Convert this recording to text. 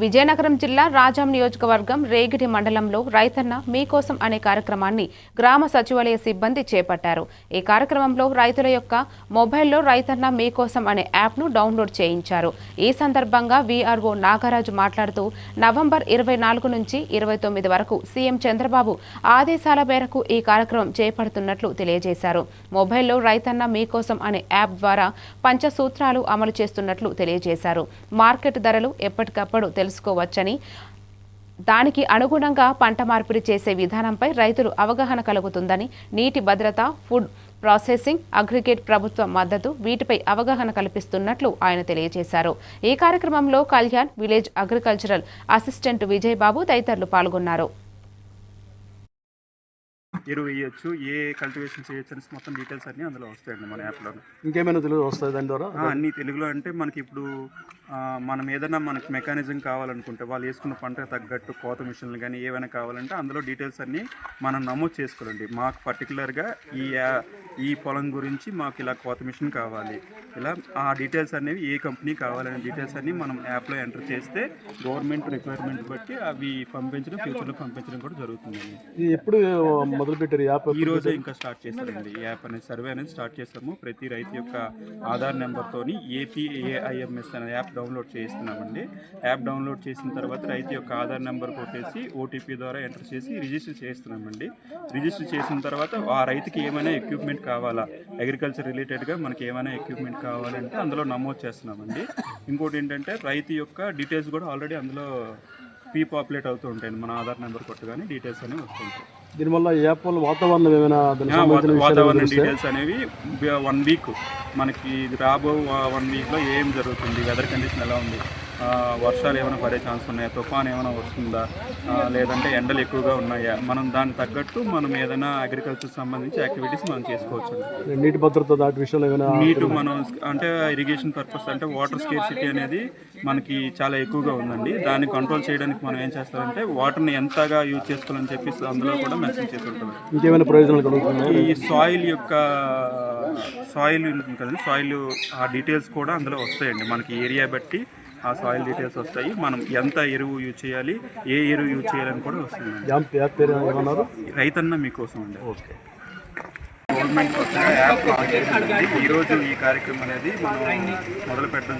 విజయనగరం జిల్లా రాజాం నియోజకవర్గం రేగిడి మండలంలో రైతన్న మీకోసం అనే కార్యక్రమాన్ని గ్రామ సచివాలయ సిబ్బంది చేపట్టారు. ఈ కార్యక్రమంలో రైతుల యొక్క మొబైల్లో రైతన్న మీకోసం అనే యాప్ను డౌన్లోడ్ చేయించారు. ఈ సందర్భంగా వీఆర్ఓ నాగరాజు మాట్లాడుతూ నవంబర్ ఇరవై నాలుగు నుంచి ఇరవై తొమ్మిది వరకు సీఎం చంద్రబాబు ఆదేశాల మేరకు ఈ కార్యక్రమం చేపడుతున్నట్లు తెలియజేశారు. మొబైల్లో రైతన్న మీకోసం అనే యాప్ ద్వారా పంచసూత్రాలు అమలు చేస్తున్నట్లు తెలియజేశారు. మార్కెట్ ధరలు ఎప్పటికప్పుడు తెలుసుకోవచ్చని. దానికి అనుగుణంగా పంట మార్పిడి చేసే విధానంపై రైతులు అవగాహన కలుగుతుందని నీటి భద్రత ఫుడ్ ప్రాసెసింగ్ అగ్రిగేట్ ప్రభుత్వ మద్దతు వీటిపై అవగాహన కల్పిస్తున్నట్లు ఆయన తెలియజేశారు. ఈ కార్యక్రమంలో Kalyan village agricultural assistant Vijayababu తదితరులు పాల్గొన్నారు. ఎరువు వేయొచ్చు ఏ కల్టివేషన్ చేయొచ్చు అని మొత్తం డీటెయిల్స్ అన్నీ అందులో వస్తాయండి మన యాప్లో ఇంకేమైనా తెలుగు వస్తాయి దాని ద్వారా? అన్ని తెలుగులో అంటే మనకి ఇప్పుడు మనం ఏదైనా మనకి మెకానిజం కావాలనుకుంటే వాళ్ళు వేసుకున్న పంటకు తగ్గట్టు కోత మిషన్లు కానీ ఏమైనా కావాలంటే అందులో డీటెయిల్స్ అన్నీ మనం నమోదు చేసుకోవాలండి. మాకు పర్టికులర్గా ఈ ఈ పొలం గురించి మాకు ఇలా కోత మిషన్ కావాలి. ఇలా ఆ డీటెయిల్స్ అనేవి ఏ కంపెనీ కావాలనే డీటెయిల్స్ అన్నీ మనం యాప్లో ఎంటర్ చేస్తే గవర్నమెంట్ రిక్వైర్మెంట్ బట్టి అవి పంపించడం ఫ్యూచర్లో పంపించడం కూడా జరుగుతుందండి. ఇది ఎప్పుడు మొదలు పెట్టారు ఈ యాప్ ఈ రోజే ఇంకా స్టార్ట్ ఈ యాప్ అనేది సర్వే అనేది స్టార్ట్ చేస్తాము. ప్రతి రైతు యొక్క ఆధార్ నెంబర్తోని ఏపీఏఐఎంఎస్ అనే యాప్ డౌన్లోడ్ చేయిస్తున్నామండి యాప్ డౌన్లోడ్ చేసిన తర్వాత రైతు యొక్క ఆధార్ నెంబర్ కొట్టేసి ఓటీపీ ద్వారా ఎంటర్ చేసి రిజిస్టర్ చేస్తున్నామండి. రిజిస్టర్ చేసిన తర్వాత ఆ రైతుకి ఏమైనా ఎక్విప్మెంట్ కావాలా? అగ్రికల్చర్ రిలేటెడ్గా మనకి ఏమైనా ఎక్విప్మెంట్ కావాలంటే అందులో నమోదు చేస్తున్నామండి. ఇంకోటి ఏంటంటే రైతు యొక్క డీటెయిల్స్ కూడా ఆల్రెడీ అందులో పీ పాపులేట్ అవుతూ ఉంటాయండి. మన ఆధార్ నెంబర్ కొట్టగానే డీటెయిల్స్ అనేవి వస్తుంటాయి దీనివల్ల యాప్ వల్ల వాతావరణం ఏమైనా వాతావరణ? డీటెయిల్స్ అనేవి వన్ వీక్ మనకి రాబో వన్ వీక్లో ఏం జరుగుతుంది? వెదర్ కండిషన్ ఎలా ఉంది? వర్షాలు ఏమైనా పడే ఛాన్స్ ఉన్నాయా? తుఫాన్ ఏమైనా వస్తుందా? లేదంటే ఎండలు ఎక్కువగా ఉన్నాయా? మనం దానికి తగ్గట్టు మనం ఏదైనా అగ్రికల్చర్ సంబంధించి యాక్టివిటీస్ మనం చేసుకోవచ్చు. నీటి భద్రత దాటి విషయాలు ఏమైనా నీటు మనం అంటే ఇరిగేషన్ పర్పస్ అంటే వాటర్ స్కేర్సిటీ అనేది మనకి చాలా ఎక్కువగా ఉందండి. దాన్ని కంట్రోల్ చేయడానికి మనం ఏం చేస్తామంటే వాటర్ని ఎంతగా యూజ్ చేసుకోవాలని చెప్పి అందులో కూడా ఇంకేమైనా ప్రయోజనాలు కలుగుతున్నాయి? ఈ సాయిల్ యొక్క సాయిల్ ఉంటుంది కదండి సాయిల్ ఆ డీటెయిల్స్ కూడా అందులో వస్తాయండి. మనకి ఏరియా బట్టి ఆ సాయిల్ డీటెయిల్స్ వస్తాయి. మనం ఎంత ఎరువు యూజ్ చేయాలి ఏ ఎరువు యూజ్ చేయాలని కూడా ఏమన్నారు? రైతన్న మీకోసం అండి. ఓకే. గవర్నమెంట్ కొత్తగా యాప్ లాంచ్ చేసింది ఈరోజు ఈ కార్యక్రమం అనేది మనం మొదలు పెట్టడం